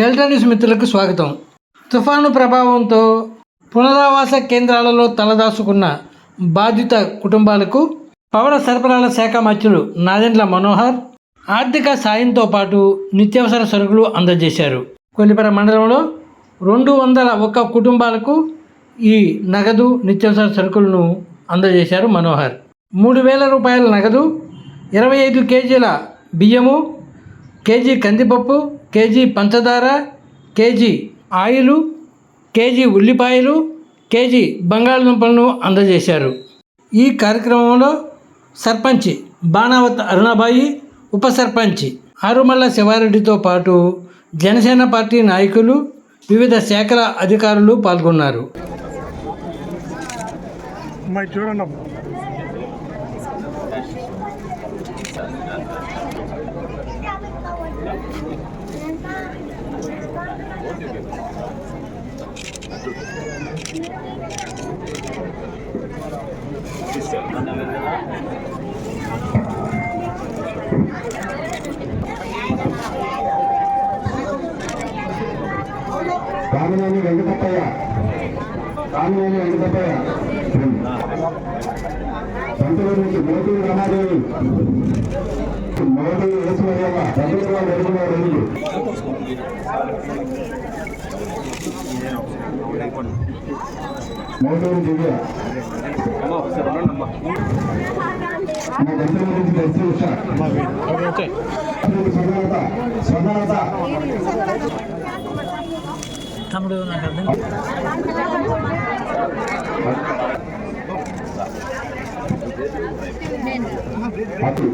Delta news మిత్రులకు స్వాగతం. తుఫాను ప్రభావంతో పునరావాస కేంద్రాలలో తలదాచుకున్న బాధిత కుటుంబాలకు పౌర సరఫరాల శాఖ మంత్రులు నాదెండ్ల మనోహర్ ఆర్థిక సాయంతో పాటు నిత్యావసర సరుకులు అందజేశారు. కొల్లిపర మండలంలో రెండు వందల ఒక్క కుటుంబాలకు ఈ నగదు నిత్యావసర సరుకులను అందజేశారు మనోహర్. మూడు వేల రూపాయల నగదు ఇరవై ఐదు కేజీల బియ్యము కేజీ కందిపప్పు కేజీ పంచదార కేజీ ఆయిలు కేజీ ఉల్లిపాయలు కేజీ బంగాళదుంపలను అందజేశారు. ఈ కార్యక్రమంలో సర్పంచ్ బాణావత్ అరుణాబాయి ఉప సర్పంచ్ ఆరుమల్ల శివారెడ్డితో పాటు జనసేన పార్టీ నాయకులు వివిధ శాఖల అధికారులు పాల్గొన్నారు. చూడండి కామినేని వెంకటప్పయ్య. కామినేని వెంకటప్పయ్య. సంతూరు నుంచి మోతూరు రమాదేవి. మోతూరు వేసుమయ్యమ్మ భద్రతలో వెలుగులో వెలుగు మోతూరు దివ్య మా గంటల నుంచి తెలిసి ఉషా స్వర్ణలత స్వర్ణలత తమ్ముడు నాకు అర్థం అటు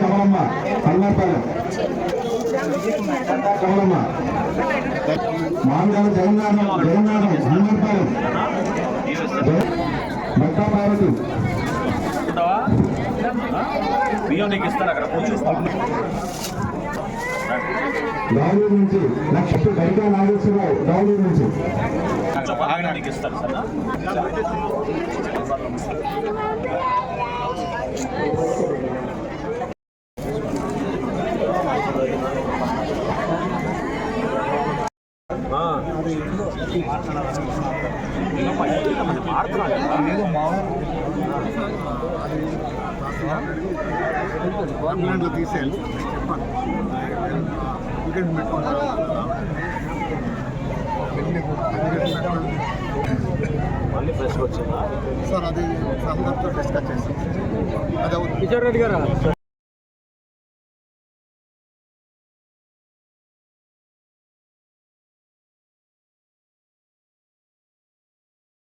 కమలమ్మ పల్నాపాలెం కమలమ్మ. మామిడాల జగన్నాథం జగన్నాథం హనుమర్పాలెం బియ్యం నీకు ఇస్తాను అక్కడ గౌరవ నుంచి లక్ష గరికా నాగేశ్వరరావు నుంచి. ఆగిన నీకు ఇస్తాను సార్ గవర్నమెంట్లో తీసేయాలి చెప్పండి ఇక్కడ పెట్టుకుంటారు మళ్ళీ ఫ్రెష్ వచ్చిందా? సార్ అది అందరితో డిస్కస్ చేస్తాం అది అవుతుంది కిషోర్ రెడ్డి గారు?